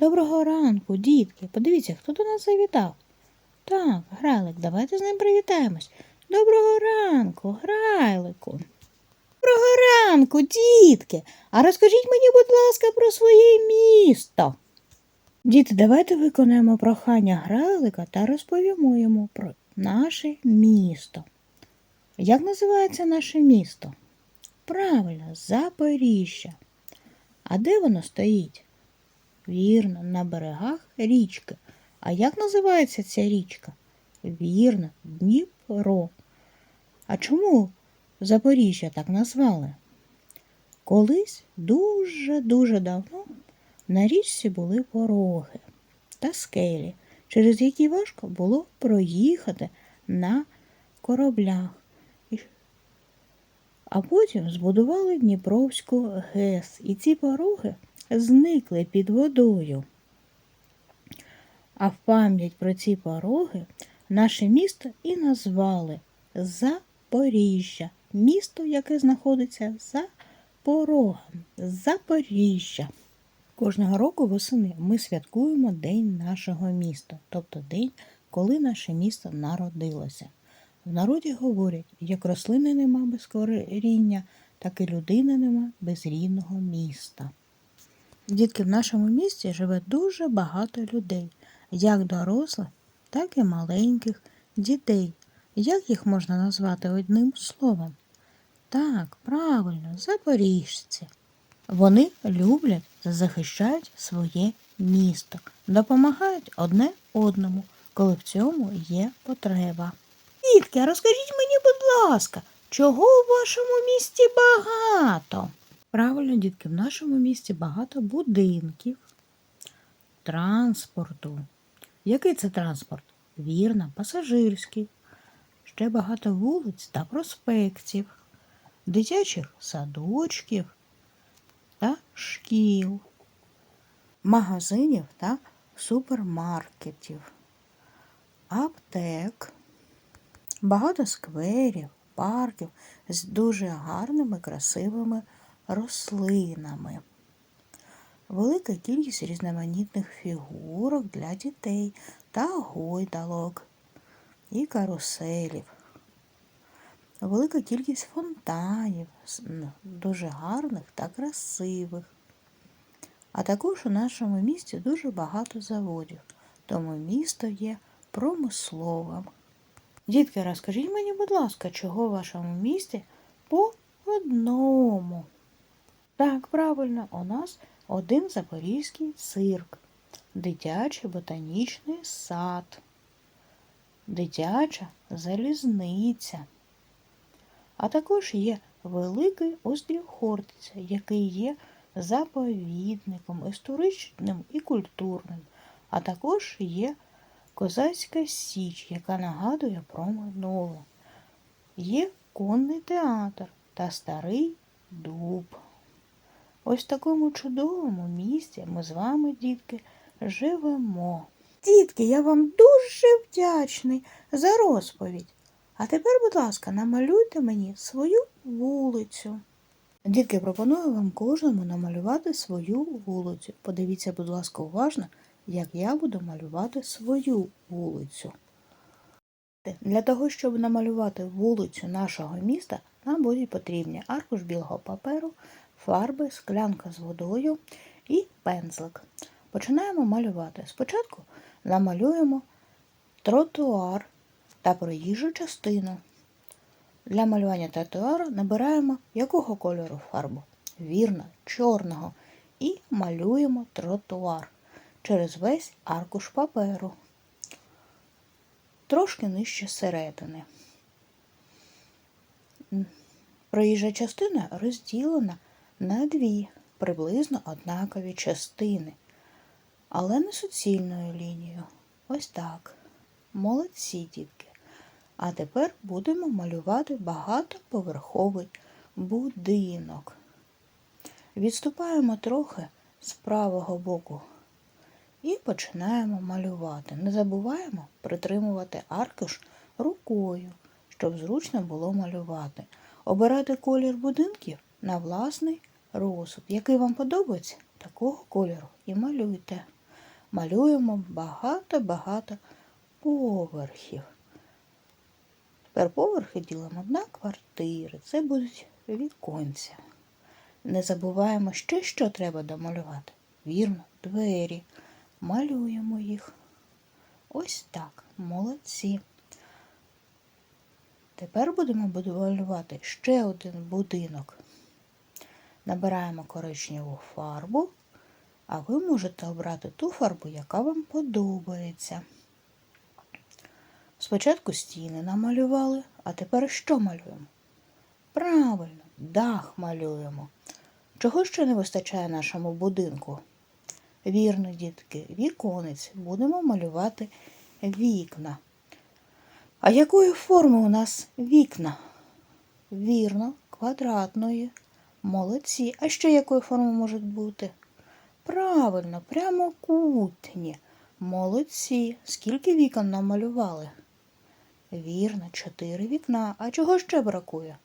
Доброго ранку, дітки. Подивіться, хто до нас завітав. Так, Грайлик, давайте з ним привітаємось. Доброго ранку, Грайлику. Доброго ранку, дітки. А розкажіть мені, будь ласка, про своє місто. Діти, давайте виконаємо прохання Грайлика та розповімо йому про наше місто. Як називається наше місто? Правильно, Запоріжжя. А де воно стоїть? Вірно, на берегах річки. А як називається ця річка? Вірно, Дніпро. А чому Запоріжжя так назвали? Колись дуже-дуже давно на річці були пороги та скелі, через які важко було проїхати на кораблях. А потім збудували Дніпровську ГЕС, і ці пороги зникли під водою. А в пам'ять про ці пороги наше місто і назвали Запоріжжя. Місто, яке знаходиться за порогом. Запоріжжя. Кожного року восени ми святкуємо День нашого міста, тобто день, коли наше місто народилося. В народі говорять, як рослини нема без коріння, так і людини нема без рідного міста. Дітки, в нашому місті живе дуже багато людей, як дорослих, так і маленьких дітей. Як їх можна назвати одним словом? Так, правильно, запоріжці. Вони люблять та захищають своє місто, допомагають одне одному, коли в цьому є потреба. Дітки, розкажіть мені, будь ласка, чого у вашому місті багато? Правильно, дітки, в нашому місті багато будинків, транспорту. Який це транспорт? Вірно, пасажирський. Ще багато вулиць та проспектів, дитячих садочків та шкіл, магазинів та супермаркетів, аптек, багато скверів, парків з дуже гарними красивими рослинами. Велика кількість різноманітних фігурок для дітей та гойдалок і каруселів. Велика кількість фонтанів, дуже гарних та красивих. А також у нашому місті дуже багато заводів, тому місто є промисловим. Дітки, розкажіть мені, будь ласка, чого в вашому місті по одному? Так, правильно, у нас один запорізький цирк, дитячий ботанічний сад, дитяча залізниця. А також є великий острів Хортиця, який є заповідником історичним і культурним, а також є Козацька Січ, яка нагадує про минуле. Є конний театр та старий дуб. Ось в такому чудовому місці ми з вами, дітки, живемо. Дітки, я вам дуже вдячний за розповідь. А тепер, будь ласка, намалюйте мені свою вулицю. Дітки, пропоную вам кожному намалювати свою вулицю. Подивіться, будь ласка, уважно, як я буду малювати свою вулицю. Для того, щоб намалювати вулицю нашого міста, нам будуть потрібні аркуш білого паперу, фарби, склянка з водою і пензлик. Починаємо малювати. Спочатку намалюємо тротуар та проїжджу частину. Для малювання тротуару набираємо якого кольору фарбу? Вірно, чорного. І малюємо тротуар через весь аркуш паперу. Трошки нижче середини. Проїжджа частина розділена на дві приблизно однакові частини, але не суцільною лінією. Ось так. Молодці, дітки. А тепер будемо малювати багатоповерховий будинок. Відступаємо трохи з правого боку і починаємо малювати. Не забуваємо притримувати аркуш рукою, щоб зручно було малювати. Обирати колір будинків на власний розсуд. Який вам подобається, такого кольору і малюйте. малюємо багато-багато поверхів. Тепер поверхи ділимо на квартири. Це будуть віконця. Не забуваємо ще, що треба домалювати. Вірно, двері. Малюємо їх. Ось так. Молодці. Тепер будемо малювати ще один будинок. Набираємо коричневу фарбу, а ви можете обрати ту фарбу, яка вам подобається. Спочатку стіни намалювали, а тепер що малюємо? Правильно, дах малюємо. Чого ще не вистачає нашому будинку? Вірно, дітки, віконець будемо малювати вікна. А якої форми у нас вікна? Вірно, квадратної. Молодці. А ще якої форми можуть бути? Правильно, прямокутні. Молодці. Скільки вікон намалювали? Вірно, чотири вікна. А чого ще бракує?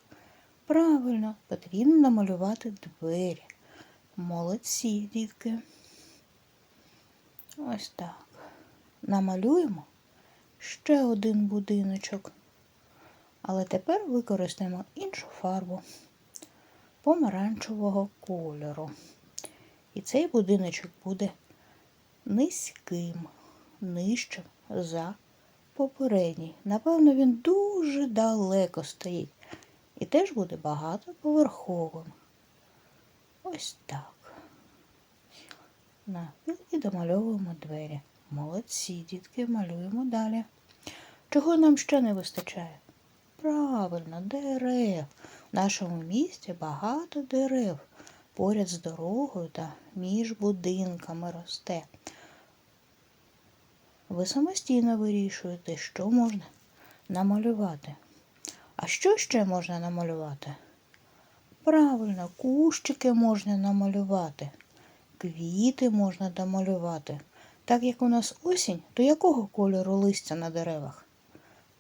Правильно, потрібно намалювати двері. Молодці, дітки. Ось так. Намалюємо ще один будиночок. Але тепер використаємо іншу фарбу помаранчевого кольору. І цей будиночок буде низьким, нижчим за попередній. Напевно, він дуже далеко стоїть. І теж буде багатоповерховим. Ось так. Навпіл і домальовуємо двері. Молодці, дітки, малюємо далі. Чого нам ще не вистачає? Правильно, дерев. В нашому місті багато дерев. Поряд з дорогою та між будинками росте. Ви самостійно вирішуєте, що можна намалювати. А що ще можна намалювати? Правильно, кущики можна намалювати, квіти можна домалювати. Так як у нас осінь, то якого кольору листя на деревах?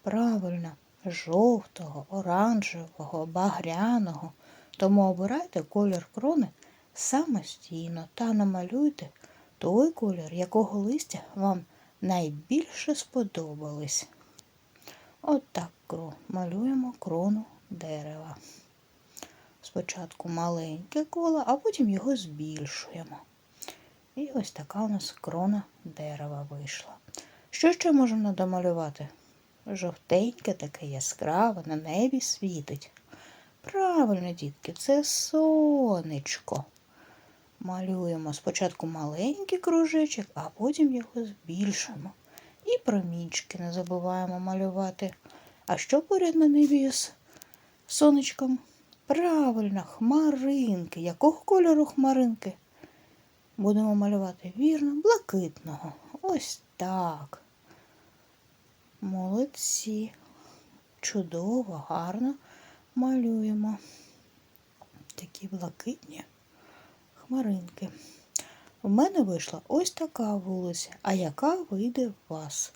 Правильно, жовтого, оранжевого, багряного. Тому обирайте колір крони самостійно та намалюйте той колір, якого листя вам найбільше сподобались. От так малюємо крону дерева. Спочатку маленьке коло, а потім його збільшуємо. І ось така у нас крона дерева вийшла. Що ще можемо домалювати? Жовтеньке, таке яскраве, на небі світить. Правильно, дітки, це сонечко. Малюємо спочатку маленький кружечок, а потім його збільшуємо. І промінчики не забуваємо малювати. А що поряд на небі з сонечком? Правильно, хмаринки. Якого кольору хмаринки? Будемо малювати вірно, блакитного. Ось так. Молодці. Чудово, гарно малюємо. Такі блакитні хмаринки. У мене вийшла ось така вулиця, а яка вийде в вас?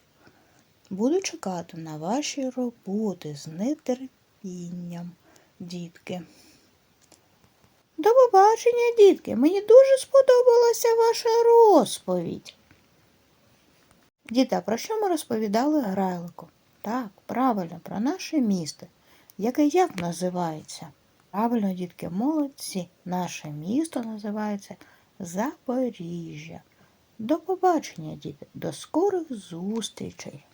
Буду чекати на ваші роботи з нетерпінням, дітки. До побачення, дітки. Мені дуже сподобалася ваша розповідь. Діта, про що ми розповідали Грайлику? Так, правильно, про наше місто, яке як називається? Правильно, дітки, молодці. Наше місто називається Запоріжжя. До побачення, діти, до скорих зустрічей!